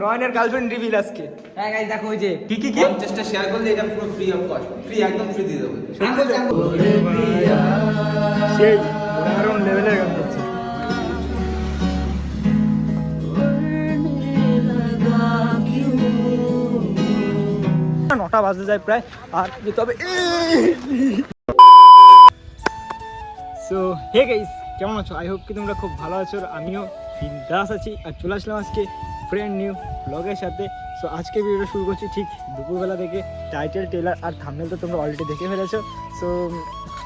নয়নের girlfriend reveal আজকে। হ্যাঁ গাইস দেখো ওই যে কি কি কি? পঞ্চাশটা শেয়ার করলে এটা পুরো ফ্রি অফ কস্ট ফ্রি একদম ফ্রি দিয়ে দেবো। সেই দারুণ লেভেলের গান করছে। নটা বাজতে যায় প্রায় আর যেতে হবে। সো হে গাইস কেমন আছো? আই হোপ কি তোমরা খুব ভালো আছো আর আমিও বিন্দাস আছি আর চলে আসলাম আজকে ফ্রেন্ড নিউ ব্লগের সাথে। সো আজকে ভিডিওটা শুরু করছি ঠিক দুপুরবেলা থেকে। টাইটেল টেলার আর থামনেল তো তোমরা অলরেডি দেখে ফেলেছো। সো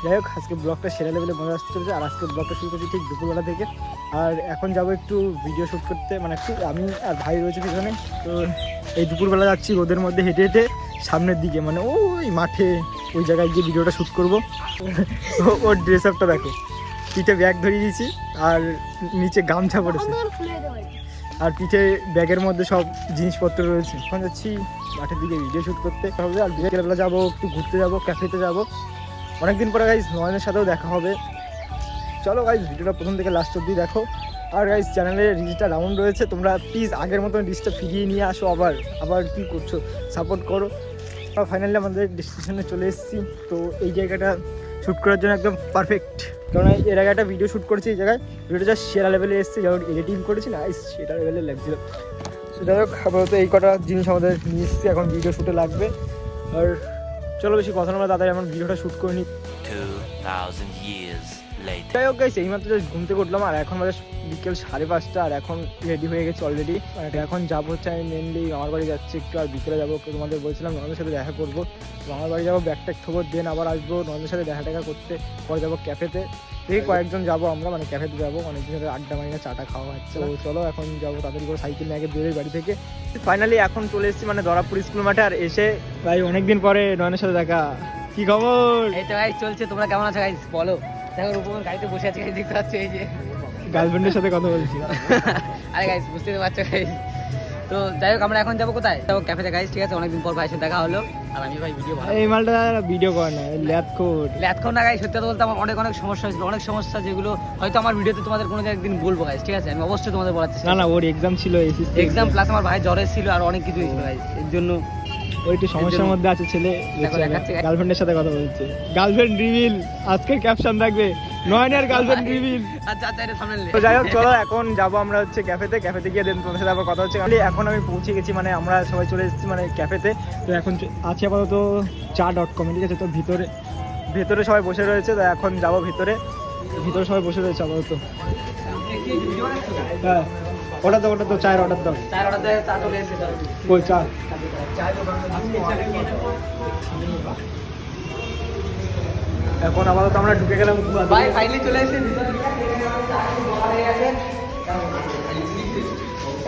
যাই হোক, আজকে ব্লগটা সেরা লেভেলে মজা আসতে চলেছে। আর আজকে ব্লগটা শুরু করছি ঠিক দুপুরবেলা থেকে। আর এখন যাব একটু ভিডিও শ্যুট করতে। মানে একটু আমি আর ভাই রয়েছে পিছনে। তো, এই দুপুরবেলা যাচ্ছি রোদের মধ্যে হেঁটে হেঁটে সামনের দিকে। মানে ওই মাঠে, ওই জায়গায় গিয়ে ভিডিওটা শ্যুট করব। ওর ড্রেস আপটা দেখো। পিঠে ব্যাগ ধরিয়ে দিয়েছি। আর নিচে গামছা পড়েছে আর পিঠে ব্যাগের মধ্যে সব জিনিসপত্র রয়েছে। এখন যাচ্ছি মাঠের দিকে ভিডিও শ্যুট করতে। হবে, আর বিকেলবেলা যাব, একটু ঘুরতে যাব ক্যাফেতে যাব। অনেকদিন পরে গাইজ নয়নের সাথেও দেখা হবে। চলো গাইজ ভিডিওটা প্রথম থেকে লাস্ট অব্দি দেখো। আর গাইজ চ্যানেলে রিচটা ডাউন রয়েছে, তোমরা প্লিজ আগের মতন রিচটা ফিরিয়ে নিয়ে আসো আবার। আবার কি করছ সাপোর্ট করো। ফাইনালি আমাদের ডেস্টিনেশনে চলে এসেছি। তো এই জায়গাটা শ্যুট করার জন্য একদম পারফেক্ট কারণ এর আগে একটা ভিডিও শ্যুট করেছি, এই জায়গায় ভিডিওটা সেরা লেভেলে এসেছে, যখন এডিটিং করেছি না সেটা লেভেলে লাগছিল। সেটা হোক, আপাতত এই কটা জিনিস আমাদের নিয়ে এখন ভিডিও শ্যুটে লাগবে। আর চলো বেশি কথা না তাড়াতাড়ি আমার ভিডিওটা শ্যুট করে নিই। 2,000 years later. যাই হোক গাইস এইমাত্র জাস্ট ঘুম থেকে উঠলাম আর এখন বাজে বিকেল সাড়ে পাঁচটা আর এখন রেডি হয়ে গেছে অলরেডি এখন যাব হচ্ছে আমি মেনলি আমার বাড়ি যাচ্ছি একটু আর বিকেলে যাব। তোমাদের বলছিলাম ননদের সাথে দেখা করব। তো আমার বাড়ি যাব ব্যাগ ট্যাগ থবো দেন আবার আসব ননদের সাথে দেখা টাকা করতে। পরে যাব ক্যাফেতে এই কয়েকজন যাব আমরা মানে ক্যাফেতে যাব। অনেকদিন ধরে আড্ডা মারি না চাটা খাওয়া হচ্ছে তো চলো এখন যাব তাড়াতাড়ি করে সাইকেল নিয়ে আগে বেরোই বাড়ি থেকে। ফাইনালি এখন চলে এসেছি মানে দরাপুর স্কুল মাঠে আর এসে ভাই অনেকদিন পরে নয়নের সাথে দেখা। কি খবর? এই তো গাইস চলছে। তোমরা কেমন আছো গাইস বলো। দেখো রূপমের গাড়িতে বসে আছে গাইস দেখতে পাচ্ছ এই যে। গার্লফ্রেন্ডের সাথে কথা বলছি। আরে গাইস বুঝতে তো পারছ গাইস তো যাই হোক আমরা এখন যাব কোথায়? যাব ক্যাফেতে গাইস ঠিক আছে? অনেকদিন পর ভাইয়ের সাথে দেখা হলো। আর আমি ভাই ভিডিও এই মালটা ভিডিও করে না কোড এতক্ষণ না গাইস সত্যি কথা বলতে আমার অনেক অনেক সমস্যা হয়েছিল। অনেক সমস্যা যেগুলো হয়তো আমার ভিডিওতে তোমাদের কোনো একদিন বলব গাইস ঠিক আছে? আমি অবশ্যই তোমাদের বলার চেষ্টা না না ওর এক্সাম ছিল এসএসসি এক্সাম প্লাস আমার ভাই জ্বরে ছিল আর অনেক কিছু হয়েছিল গাইস এর জন্য ওই একটু সমস্যার মধ্যে আছে ছেলে গার্লফ্রেন্ডের সাথে কথা বলছে। গার্লফ্রেন্ড রিভিল আজকের ক্যাপশন থাকবে। নয়নের গার্লফ্রেন্ড রিভিল আচ্ছা আচ্ছা এটা সামনে তো যাই হোক চলো এখন যাব আমরা হচ্ছে ক্যাফেতে ক্যাফেতে গিয়ে দেন তোমাদের সাথে আবার কথা হচ্ছে। খালি এখন আমি পৌঁছে গেছি মানে আমরা সবাই চলে এসেছি মানে ক্যাফেতে তো এখন আছি আপাতত চা ডট কম ঠিক আছে? তো ভিতরে ভেতরে সবাই বসে রয়েছে তো এখন যাব ভিতরে। ভিতরে সবাই বসে রয়েছে আপাতত। হ্যাঁ। অর্ডার দাও অর্ডার দাও চায়ের অর্ডার দাও চার অর্ডার দেয় চা চলে এসেছে ওই চা এখন আপাতত আমরা ঢুকে গেলাম ভাই ফাইনালি চলে এসেছে।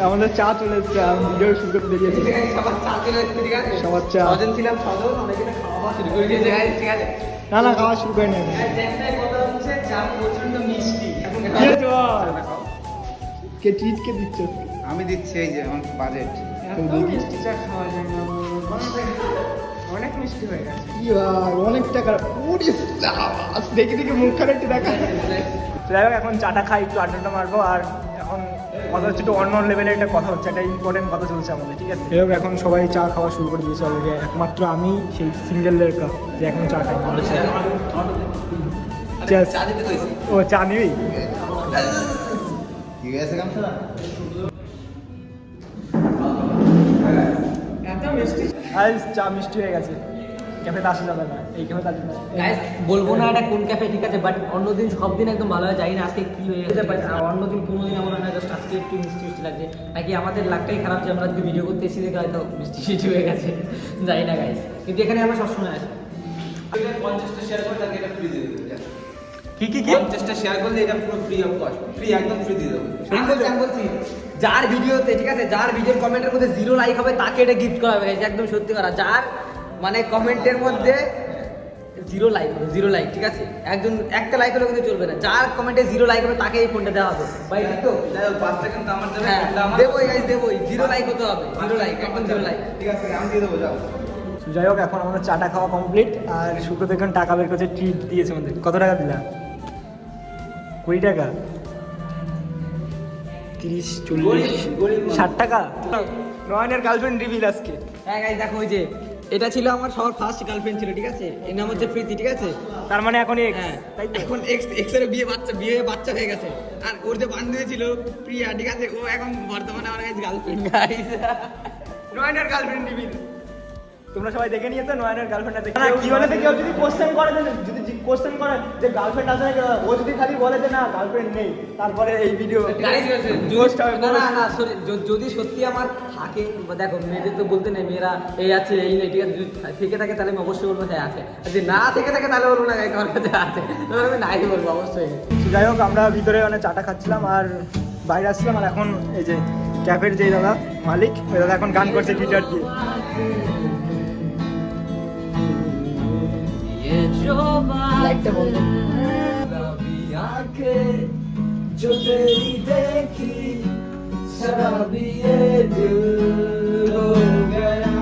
আমাদের চা চলে এসছে আমি ভিডিও শুরু করতে দিয়েছি ঠিক আছে, সবার চা চলে এসেছে, ঠিক আছে? সবার চা। ছজন ছিলাম, ছজন, অনেকে খাওয়া শুরু করে দিয়েছে, ঠিক আছে? না না খাওয়া শুরু করে হচ্ছে, চা প্রচণ্ড মিষ্টি। কি বল? কে দিচ্ছ? আমি দিচ্ছি এই যে আমার বাজেট মিষ্টি চা খাওয়া যায় না, অনেক মিষ্টি হয়ে গেছে। কি ভাই, অনেক টাকা। ওরে সাবাস, দেখি দেখি মুখখানে একটু দেখা। যাই হোক এখন চাটা খাই একটু আড্ডাটা মারবো আর এখন কথা হচ্ছে একটু অন্য লেভেলের একটা কথা হচ্ছে একটা ইম্পর্টেন্ট কথা চলছে আমাদের ঠিক আছে? যাই হোক এখন সবাই চা খাওয়া শুরু করে দিয়েছে অলরেডি একমাত্র আমি সেই সিঙ্গেল লেখা যে এখন চা খাই. চা ও চা নিবি? গামছা চা মিষ্টি হয়ে গেছে। ক্যাফেতে আসা যাবে না। এই ক্যাফেতে আসা না। গাইস বলব না এটা কোন ক্যাফে ঠিক আছে বাট অন্যদিন সব দিন একদম ভালো হয়। জানি না আজকে কি হয়ে গেছে বাট অন্যদিন কোনো দিন আমার জাস্ট আজকে একটু মিষ্টি মিষ্টি লাগছে। নাকি আমাদের লাকটাই খারাপ যে আমরা আজকে ভিডিও করতে এসেছি দেখে হয়তো মিষ্টি মিষ্টি হয়ে গেছে। জানি না গাইস কিন্তু এখানে আমরা সবসময় আসি। পঞ্চাশটা শেয়ার করলে তাকে এটা ফ্রি দিয়ে দেবো। কি কি কি? পঞ্চাশটা শেয়ার করলে এটা পুরো ফ্রি অফ কস্ট ফ্রি একদম ফ্রি দিয়ে দেবো। আমি বলছি আমি বলছি যার ভিডিওতে ঠিক আছে যার ভিডিওর কমেন্টের মধ্যে জিরো লাইক হবে তাকে এটা গিফট করা হবে একদম সত্যি কথা। যার মানে কমেন্টের মধ্যে জিরো লাইক হবে জিরো লাইক ঠিক আছে? একজন একটা লাইক হলে কিন্তু চলবে না। যার কমেন্টে জিরো লাইক হবে তাকে এই ফোনটা দেওয়া হবে। ভাই ঠিক তো যাই হোক পাঁচটা কিন্তু আমার দেবে হ্যাঁ কোনটা আমার দেবোই জিরো লাইক হতে হবে জিরো লাইক একদম জিরো লাইক ঠিক আছে আমি দিয়ে দেবো যাও। যাই হোক এখন আমাদের চাটা খাওয়া কমপ্লিট আর শুক্র দেখুন টাকা বের করছে ট্রিট দিয়েছে আমাদের। কত টাকা দিলা? কুড়ি টাকা। তিরিশ চল্লিশ ষাট টাকা। নয়নের গার্লফ্রেন্ড রিভিল আজকে। হ্যাঁ গাইস দেখো ওই যে এটা ছিল আমার সবার ফার্স্ট গার্লফ্রেন্ড ছিল ঠিক আছে? এর নাম হচ্ছে প্রীতি ঠিক আছে? তার মানে এখন ex, হ্যাঁ তাই এখন এক্স এক্সের বিয়ে বাচ্চা বিয়ে বাচ্চা হয়ে গেছে। আর ওর যে বান্ধবী ছিল প্রিয়া ঠিক আছে? ও এখন বর্তমানে আমার কাছে গার্লফ্রেন্ড গাইস নয়নের গার্লফ্রেন্ড রিভিল তোমরা সবাই দেখে নিয়েছো নয়নের গার্লফ্রেন্ড আছে না কি হলে কেউ যদি কোশ্চেন করে যে যদি কোশ্চেন করে যে গার্লফ্রেন্ড আছে নাকি ও যদি খালি বলে যে না গার্লফ্রেন্ড নেই তারপরে এই ভিডিও না না। না sorry, যদি সত্যি আমার থাকে দেখো মেয়েদের তো বলতে নেই মেয়েরা এই আছে এই নেই ঠিক আছে যদি থেকে থাকে তাহলে আমি অবশ্যই বলব হ্যাঁ আছে। আর যদি না থেকে থাকে তাহলে বলব না আমার কাছে আছে। তাহলে আমি নাই বলব অবশ্যই। যাই হোক আমরা ভিতরে মানে চাটা খাচ্ছিলাম আর বাইরে আসছিলাম আর এখন এই যে ক্যাফের যে দাদা মালিক ওই দাদা এখন গান করছে গিটার দিয়ে। লাইটটা বন্ধ जो तेरी देखी शराबी ये दिल हो गया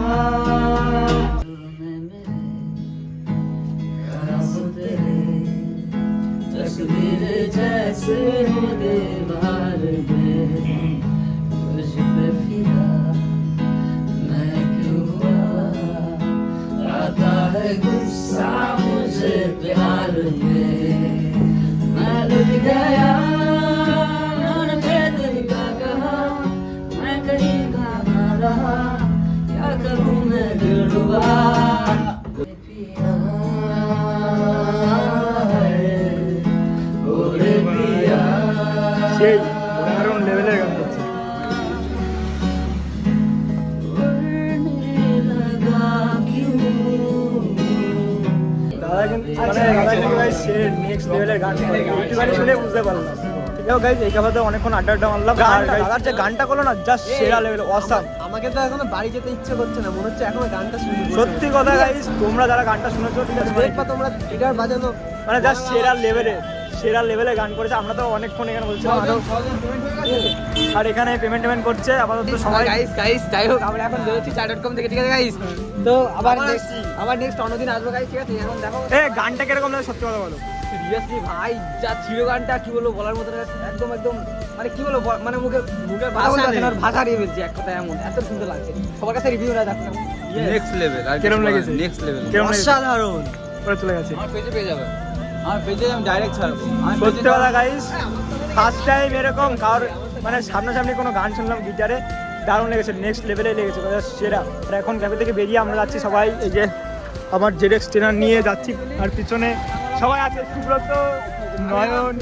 तस्वीर जैसे हो दीवार में तुझ पे फिदा मैं क्यों हुआ आता है गुस्सा সেই উদাহরণ লেভেলের গান করছে দাদা কিন্তু মানে দাদা কিন্তু সে নেক্সট লেভেলের গান করে। একটুখানি শুনে বুঝতে পারলাম। ঠিক গাইজ এই কাপাতে অনেকক্ষণ আড্ডা আড্ডা মারলাম। আর যে গানটা করল না জাস্ট সেরা লেভেল অসাম আমাকে তো এখনও বাড়ি যেতে ইচ্ছে করছে না মনে হচ্ছে এখনও গানটা শুনি সত্যি কথা গাইজ তোমরা যারা গানটা শুনেছো ঠিক আছে দেখবা তোমরা গিটার বাজানো মানে জাস্ট সেরা লেভেলে সেরা লেভেলে গান করেছে। আমরা তো অনেকক্ষণ এখানে বলছিলাম আরও আর এখানে পেমেন্ট টেমেন্ট করছে আপাতত সবাই। গাইস গাইস যাই হোক আমরা এখন বেরোচ্ছি চার ডট কম থেকে ঠিক আছে গাইস তো আবার আবার নেক্সট। আবার নেক্সট অন্যদিন আসব গাইস ঠিক আছে? এখন দেখো। এ গানটা কীরকম লাগে সত্যি কথা বলো। সিরিয়াসলি ভাই যা ছিল গানটা কি বলব বলার মতো না, একদম একদম মানে কি বলব মানে মুখে মুখে ভাষা বলতে পারছি না, আর ভাষা হারিয়ে ফেলছি এক কথা এমন এত সুন্দর লাগছে। সবার কাছে রিভিউ না দেখো নেক্সট লেভেল আর কিরম লেগেছে? Next level? অসাধারণ। করে চলে গেছে। আমার পেজে পেয়ে যাবে। আমার পেজে আমি ডাইরেক্ট ছাড়বো। সত্যি কথা গাইস ফার্স্ট টাইম এরকম কারোর মানে সামনাসামনি কোনো গান শুনলাম গিটারে দারুণ লেগেছে নেক্সট লেভেলে লেগেছে সেরা। আর এখন ক্যাফে থেকে বেরিয়ে আমরা যাচ্ছি সবাই এই যে আমার জেডেক্স ট্রেনার নিয়ে যাচ্ছি আর পিছনে সবাই আছে সুব্রত নয়ন।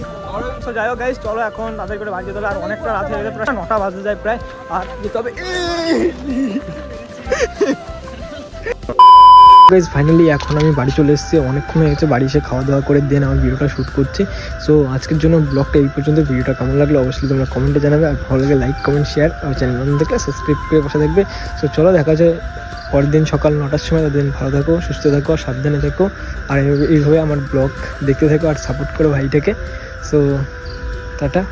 তো যাই হোক গাইস চলো এখন তাদের করে বাড়ি যেতে হবে আর অনেকটা রাত হয়ে গেছে প্রায় নটা বাজতে যায় প্রায়। আর যেতে হবে গাইজ ফাইনালি এখন আমি বাড়ি চলে এসেছি। অনেকক্ষণ হয়ে গেছে, বাড়ি এসে খাওয়া দাওয়া করে দেন আমার ভিডিওটা শ্যুট করছি। সো আজকের জন্য ব্লগটা এই পর্যন্ত। ভিডিওটা কেমন লাগল অবশ্যই তোমরা কমেন্টে জানাবে। আর ভালো লাগে লাইক কমেন্ট শেয়ার আর চ্যানেল নতুন দেখলে সাবস্ক্রাইব করে বসে থাকবে। সো চলো দেখা যায় পরের দিন সকাল নটার সময়। তাদের ভালো থাকো, সুস্থ থাকো আর সাবধানে থাকো। আর এইভাবে আমার ব্লগ দেখতে থাকো আর সাপোর্ট করো ভাইটাকে। So tata.